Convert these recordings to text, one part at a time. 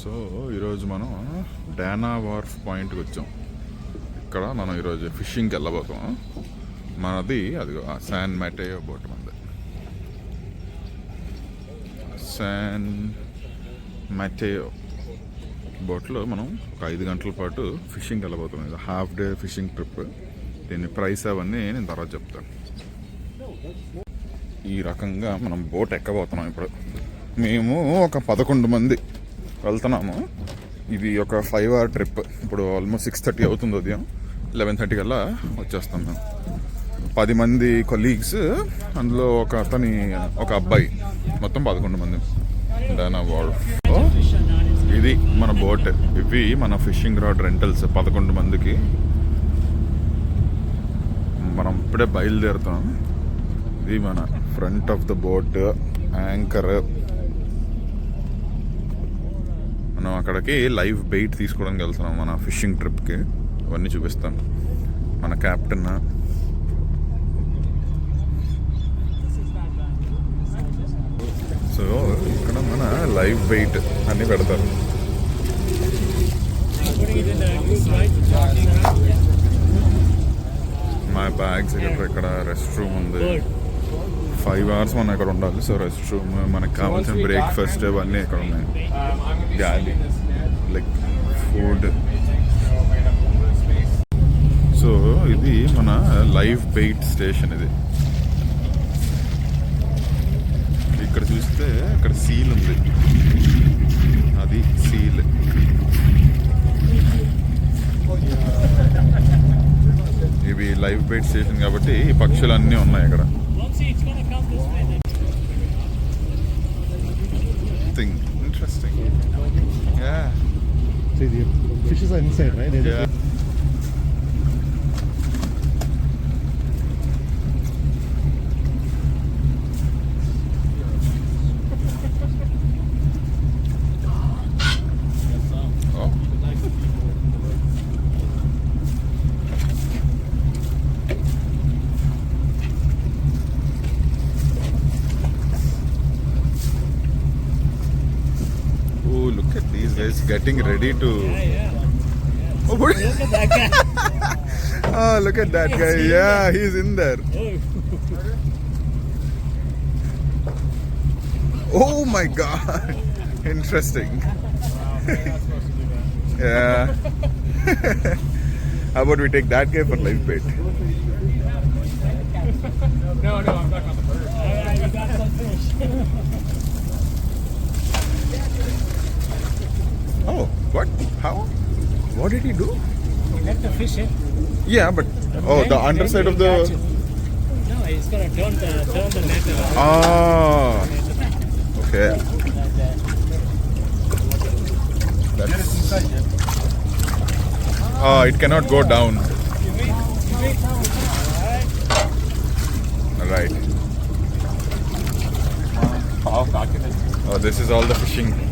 So ఈరోజు మనం Dana warp పాయింట్కి వచ్చాం. ఇక్కడ మనం ఈరోజు ఫిషింగ్కి వెళ్ళబోతాం మనది అది శాన్ మ్యాటేయో బోట్ మనది. శాన్ మ్యాటేయో బోట్లో మనం ఒక ఐదు గంటల పాటు ఫిషింగ్కి వెళ్ళబోతున్నాం. ఇది హాఫ్ డే ఫిషింగ్ ట్రిప్. దీని ప్రైస్ అవన్నీ నేను తర్వాత చెప్తాను. ఈ రకంగా మనం బోట్ ఎక్కబోతున్నాం ఇప్పుడు. మేము ఒక పదకొండు మంది. వెళ్తున్నాము. ఇది ఒక ఫైవ్ అవర్ ట్రిప్ ఇప్పుడు ఆల్మోస్ట్ సిక్స్ థర్టీ అవుతుంది ఉదయం. లెవెన్ థర్టీ కల్లా వచ్చేస్తాం మేము పది మంది కొలీగ్స్ అందులో ఒక అతని ఒక అబ్బాయి. మొత్తం పదకొండు మంది. డానా ఇది మన బోట్ ఇవి మన ఫిషింగ్ రాడ్ రెంటల్స్ పదకొండు మందికి. మనం ఇప్పుడే బయలుదేరుతాం. ఇది మన front of the boat anchor మనం అక్కడికి లైవ్ బెయిట్ తీసుకోవడానికి వెళ్తున్నాం మన ఫిషింగ్ ట్రిప్కి. అవన్నీ చూపిస్తాం. మన క్యాప్టెన్ సో ఇక్కడ మన లైవ్ బెయిట్ అన్ని పెడతారు. మా బ్యాగ్స్ ఇక్కడ ఇక్కడ రెస్ట్ రూమ్ ఉంది. ఫైవ్ అవర్స్ మనం ఇక్కడ ఉండాలి. సో రెస్ట్ రూమ్ మనకు కావాల్సిన బ్రేక్ఫాస్ట్ అవన్నీ ఇక్కడ ఉన్నాయి. గాలి లైక్ ఫుడ్ సో ఇది మన లైవ్ బెయిట్ స్టేషన్ ఇది. ఇక్కడ చూస్తే ఇక్కడ సీల్ ఉంది. అది సీల్ ఇవి లైవ్ బెయిట్ స్టేషన్ కాబట్టి పక్షులు అన్నీ ఉన్నాయి ఇక్కడ interesting. Yeah. See, the fishes are inside, right? They're yeah. Getting ready to. Yeah, yeah. Oh, what- Look at that guy. oh, look at that guy. Yeah, he's in there. Oh. Oh my god. Interesting. yeah. How about we take that guy for life bait? No, no, I'm not on the bird. Oh, All right, you got some fish. Oh, what? How? What did he do? You let the fish in. Yeah, but oh, Then- the underside of the. it. No, he's gonna turn the turn the net. Ah, okay. That's. Oh, it cannot go down. You wait, you wait down. All right. Right. Oh, this is all the fishing.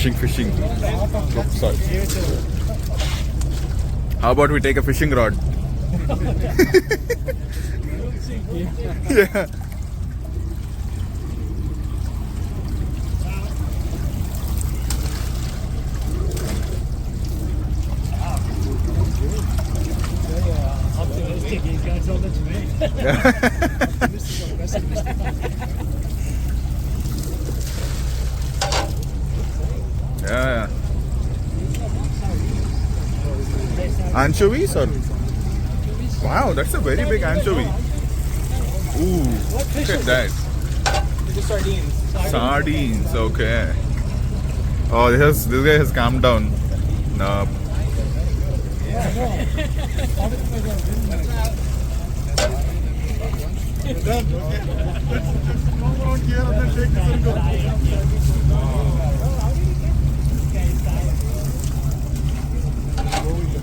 Fishing, fishing. Oh, sorry. How about we take a fishing rod? yeah. Yeah. Anchovies or? Wow, that's a very big anchovy. Ooh, look at that. Sardines. Sardines, okay. Oh, this, has, this guy has calmed down. No.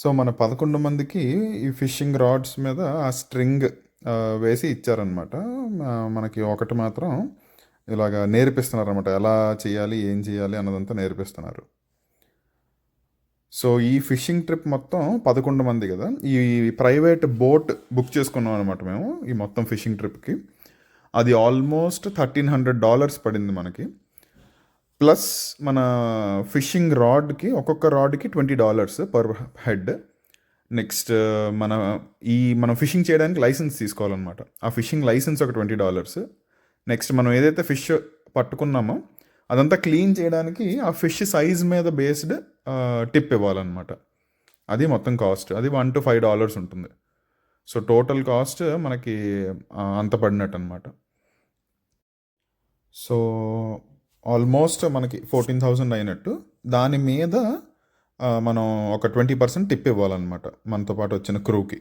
So మన పదకొండు మందికి ఈ fishing rods మీద ఆ string వేసి ఇచ్చారనమాట మనకి ఒకటి మాత్రం ఇలాగ నేర్పిస్తున్నారు అనమాట ఎలా చేయాలి ఏం చేయాలి అన్నదంతా నేర్పిస్తున్నారు. సో ఈ ఫిషింగ్ ట్రిప్ మొత్తం పదకొండు మంది కదా. ఈ ప్రైవేట్ బోట్ బుక్ చేసుకున్నాం అనమాట మేము ఈ మొత్తం ఫిషింగ్ ట్రిప్కి. అది ఆల్మోస్ట్ థర్టీన్ హండ్రెడ్ డాలర్స్ పడింది మనకి. ప్లస్ మన ఫిషింగ్ రాడ్కి ఒక్కొక్క రాడ్కి twenty dollars per head. Next మన ఈ మనం ఫిషింగ్ చేయడానికి లైసెన్స్ తీసుకోవాలన్నమాట. ఆ ఫిషింగ్ లైసెన్స్ ఒక ట్వంటీ డాలర్స్. నెక్స్ట్ మనం ఏదైతే ఫిష్ పట్టుకున్నామో అదంతా క్లీన్ చేయడానికి ఆ ఫిష్ సైజ్ మీద బేస్డ్ టిప్ ఇవ్వాలన్నమాట. అది మొత్తం కాస్ట్. అది వన్ టు ఫైవ్ డాలర్స్ ఉంటుంది. సో టోటల్ కాస్ట్ మనకి అంత పడినట్టు అనమాట సో ఆల్మోస్ట్ మనకి ఫోర్టీన్ థౌజండ్ అయినట్టు. దాని మీద మనం ఒక ట్వంటీ పర్సెంట్ టిప్ ఇవ్వాలన్నమాట మనతో పాటు వచ్చిన క్రూకి.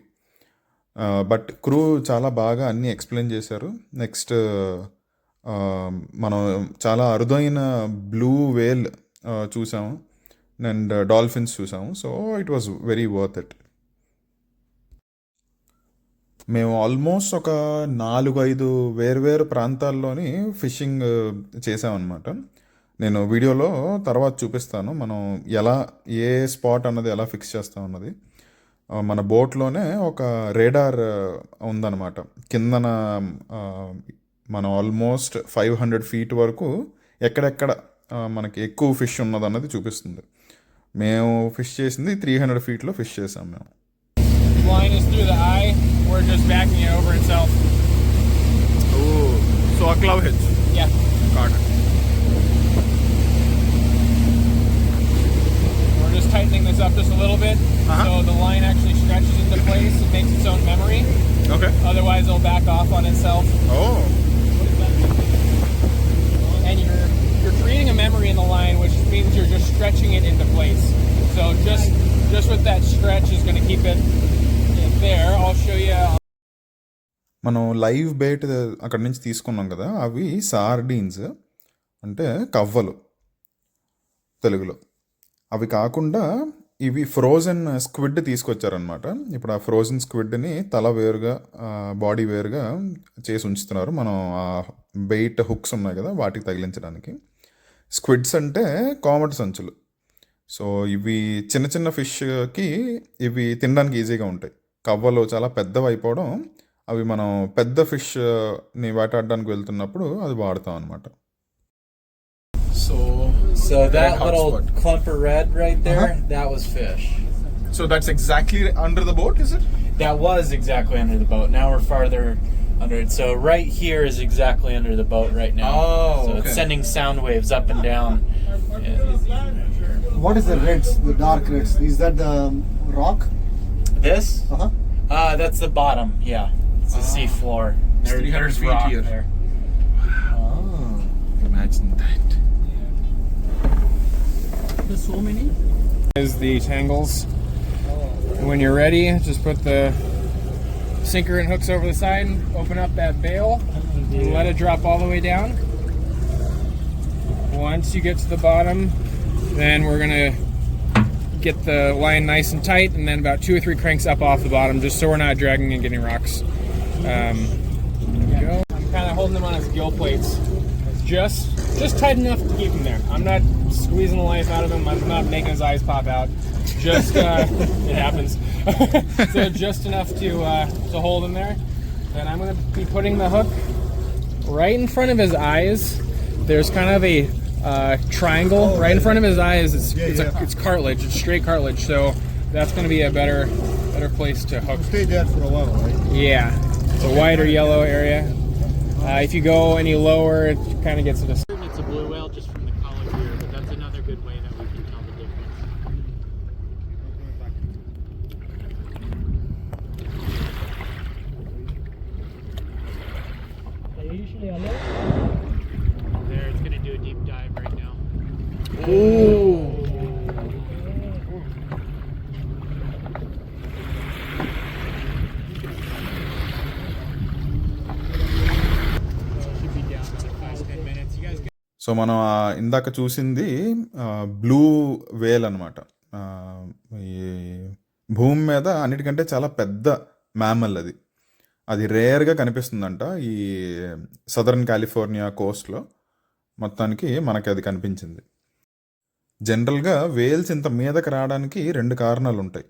బట్ క్రూ చాలా బాగా అన్నీ ఎక్స్ప్లెయిన్ చేశారు. నెక్స్ట్ మనం చాలా అరుదైన బ్లూ వేల్ చూసాము. అండ్ డాల్ఫిన్స్ చూసాము. So it was very worth it. మేము ఆల్మోస్ట్ ఒక నాలుగు ఐదు వేర్వేరు ప్రాంతాల్లోని ఫిషింగ్ uh, చేసామన్నమాట. నేను వీడియోలో తర్వాత చూపిస్తాను మనం ఎలా ఏ స్పాట్ అన్నది ఎలా ఫిక్స్ చేస్తాం అన్నది. Uh, మన బోట్లోనే ఒక రేడార్ uh, ఉందన్నమాట. కిందన మనం ఆల్మోస్ట్ ఫైవ్ హండ్రెడ్ ఫీట్ వరకు ఎక్కడెక్కడ మనకి ఎక్కువ ఫిష్ ఉన్నదన్నది చూపిస్తుంది. మేము ఫిష్ చేసింది త్రీ హండ్రెడ్ ఫీట్లో ఫిష్ చేసాం మేము. line is through the eye or just backing it over itself. Ooh, so a glove hitch. Yeah. Got it. We're just tightening this up just a little bit uh -huh. so the line actually stretches into place. It makes its own memory. Okay. Otherwise, it'll back off on itself. Oh. And you're you're creating a memory in the line, which means you're just stretching it into place. So just just with that stretch is going to keep it మనం live bait అక్కడి నుంచి తీసుకున్నాం కదా అవి సార్డీన్స్ అంటే కవ్వలు తెలుగులో. అవి కాకుండా ఇవి ఫ్రోజన్ స్క్విడ్ తీసుకొచ్చారనమాట ఇప్పుడు ఆ ఫ్రోజన్ స్క్విడ్ని తల వేరుగా బాడీ వేరుగా చేసి ఉంచుతున్నారు. మనం ఆ బెయిట్ హుక్స్ ఉన్నాయి కదా వాటికి తగిలించడానికి. స్క్విడ్స్ అంటే కామెడ్ సంచులు. సో ఇవి చిన్న చిన్న ఫిష్కి ఇవి తినడానికి ఈజీగా ఉంటాయి. కవ్వలు చాలా పెద్దవి అయిపోవడం అవి మనం పెద్ద ఫిష్ని వేటాడడానికి వెళ్తున్నప్పుడు అది వాడతాం అనమాట Red little hotspot. clump of red right there, Uh-huh. that was fish. So that's exactly under the boat is it That was exactly under the boat. Now we're farther under it. So right here is exactly under the boat right now. Oh, so okay. it's sending sound waves up and down. And What is the reds, the dark reds? Is that the um, rock? This? Uh huh. Uh, that's the bottom. Yeah, it's the sea ah. floor. It's 300 feet here. There. Wow. Imagine that. There's so many. Is the tangles. And when you're ready, just put the sinker and hooks over the side, open up that bail, and let it drop all the way down. Once you get to the bottom, then we're gonna get the line nice and tight, and then about two or three cranks up off the bottom, just so we're not dragging and getting rocks. Um, go. I'm kind of holding them on his gill plates, just just tight enough to keep him there. I'm not squeezing the life out of him. I'm not making his eyes pop out. Just uh, it happens. so just enough to uh, to hold him there. Then I'm going to be putting the hook right in front of his eyes. There's kind of a uh, triangle right in front of his eyes. It's it's, A, it's cartilage. It's straight cartilage. So that's going to be a better better place to hook. Stay there for a while, right? Yeah, it's a white or yellow area. Uh, if you go any lower, it kind of gets into. It's so మనం ఇందాక చూసింది blue వేల్ అనమాట ఈ భూమి మీద అన్నిటికంటే చాలా పెద్ద మ్యామల్ అది. అది రేర్గా కనిపిస్తుందంట ఈ సదరన్ కాలిఫోర్నియా కోస్ట్లో మొత్తానికి మనకి అది కనిపించింది. జనరల్గా వేల్స్ ఇంత మీదకి రావడానికి రెండు కారణాలు ఉంటాయి.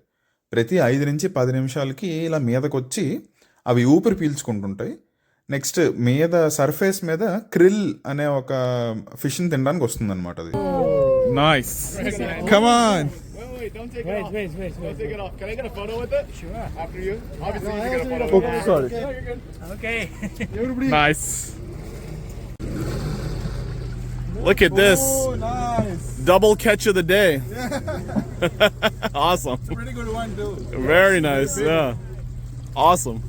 ప్రతి ఐదు నుంచి పది నిమిషాలకి ఇలా మీదకొచ్చి అవి ఊపిరి పీల్చుకుంటుంటాయి. నెక్స్ట్ మీద సర్ఫేస్ మీద క్రిల్ అనే ఒక ఫిష్ని తినడానికి వస్తుంది అనమాట అది nice come on Wait, wait, wait, wait. Sorry Okay. Nice. Look at this. Nice Double catch of the day. awesome. pretty good one too Very nice. Yeah. Awesome.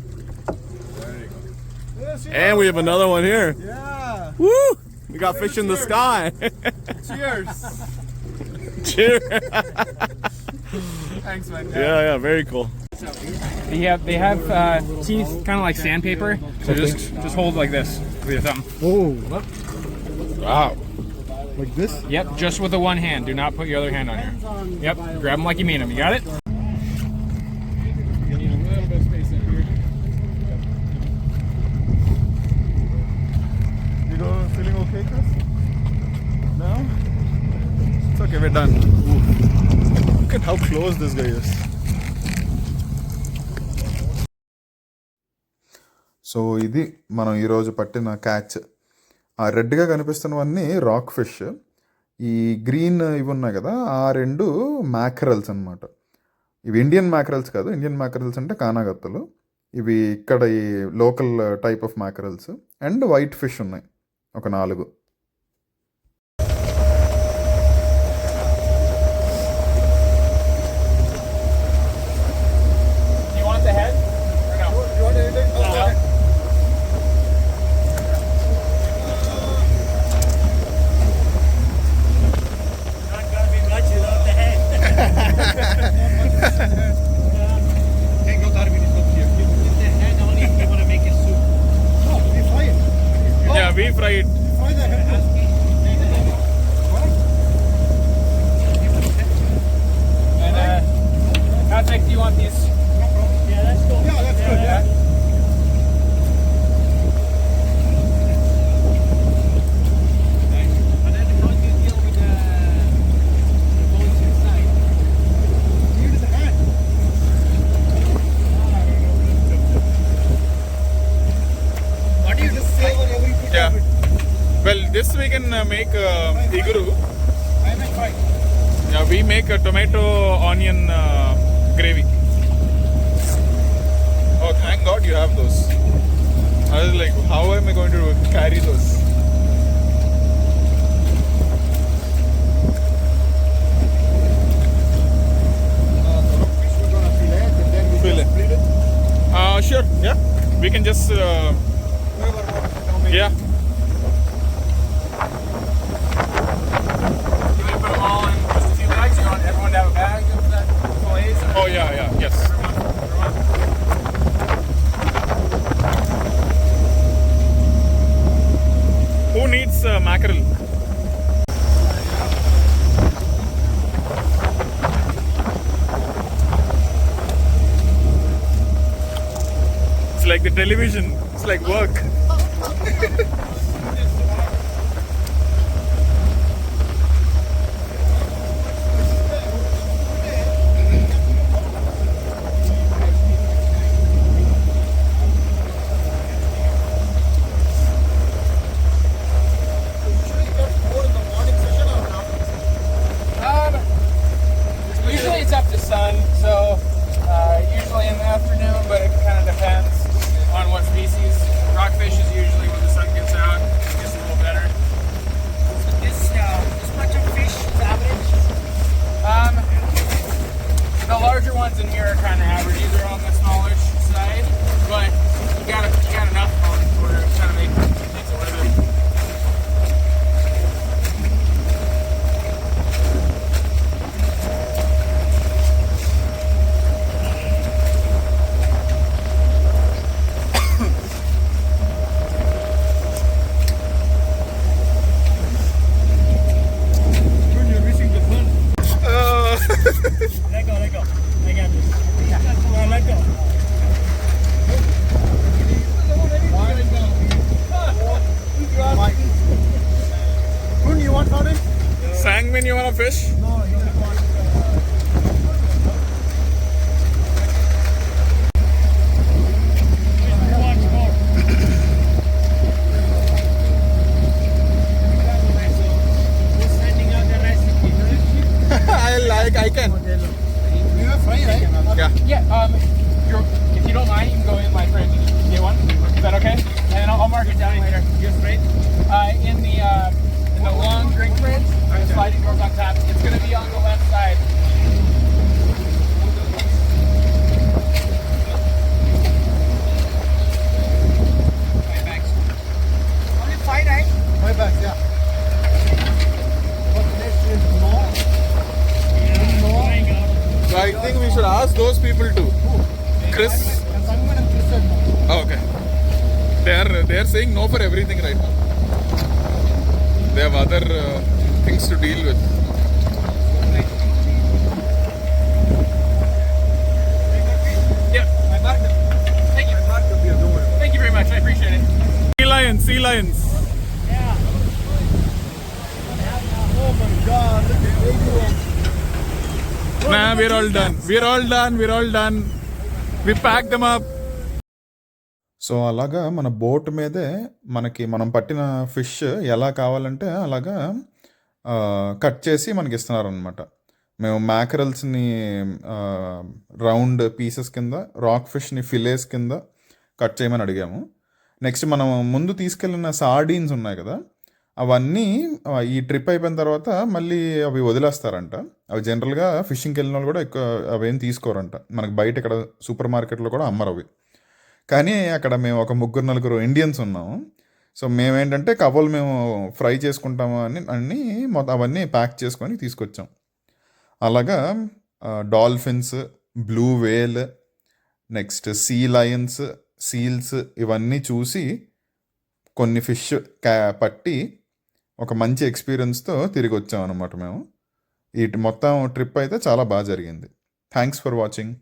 And we have another one here. yeah Woo! We got fish in the sky. cheers Cheers. thanks man Yeah, yeah, very cool. They have they have uh, teeth kind of like sandpaper. So just just hold like this with your thumb. oh Wow. like this Yep, just with the one hand. Do not put your other hand on here. Yep, grab them like you mean them. You got it? It's okay, we're done. look at how close this guy is so ఇది మనం ఈరోజు పట్టిన catch ఆ రెడ్గా కనిపిస్తున్నవన్నీ rock fish ఈ green ఇవి ఉన్నాయి కదా ఆ రెండు మ్యాకరల్స్ అనమాట ఇవి ఇండియన్ మ్యాకరల్స్ కాదు ఇండియన్ మ్యాకరల్స్ అంటే కానాగత్తలు. ఇవి ఇక్కడ ఈ local type of mackerels and white fish ఉన్నాయి ఒక నాలుగు. It. Uh, sure. Yeah, we can just. television. It's like work. Um, usually it's after sun, so uh, usually in the afternoon, but it kind of depends on what species. Rockfish is usually when the sun gets out, it gets a little better. So this, uh, this much of fish average? Um, the larger ones in here are kind of average. These are on the right? My yeah. But next is no. So I think we should ask those people too. Chris. Sangan and Chris said no. Oh, okay. They are they are saying no for everything right now. They have other uh, things to deal with. Yeah, I marked it. Thank you. Thank you very much. I appreciate it. Sea lions, sea lions. Nah, we're all done. We're all done. We're all done. We packed them up. So అలాగా మన boat మీదే మనకి మనం పట్టిన fish ఎలా కావాలంటే అలాగా cut చేసి మనకి ఇస్తున్నారనమాట మేము మ్యాకరల్స్ని రౌండ్ పీసెస్ కింద రాక్ ఫిష్ని ఫిలేస్ కింద కట్ చేయమని అడిగాము నెక్స్ట్ మనం ముందు తీసుకెళ్ళిన సార్డీన్స్ ఉన్నాయి కదా అవన్నీ ఈ ట్రిప్ అయిపోయిన తర్వాత మళ్ళీ అవి వదిలేస్తారంట. అవి జనరల్గా ఫిషింగ్కి వెళ్ళిన వాళ్ళు కూడా ఎక్కువ అవేం తీసుకోరంట. మనకి బయట ఇక్కడ సూపర్ మార్కెట్లో కూడా అమ్మరు అవి కానీ అక్కడ మేము ఒక ముగ్గురు నలుగురు ఇండియన్స్ ఉన్నాము సో మేమేంటంటే కవలు మేము ఫ్రై చేసుకుంటాము అని అన్ని మొత్తం అవన్నీ ప్యాక్ చేసుకొని తీసుకొచ్చాం. అలాగా dolphins blue whale next sea lions seals ఇవన్నీ చూసి కొన్ని ఫిష్ క్యా పట్టి ఒక మంచి ఎక్స్పీరియన్స్తో తిరిగి వచ్చాం అనమాట మేము. ఈ మొత్తం ట్రిప్ అయితే చాలా బాగా జరిగింది. Thanks for watching.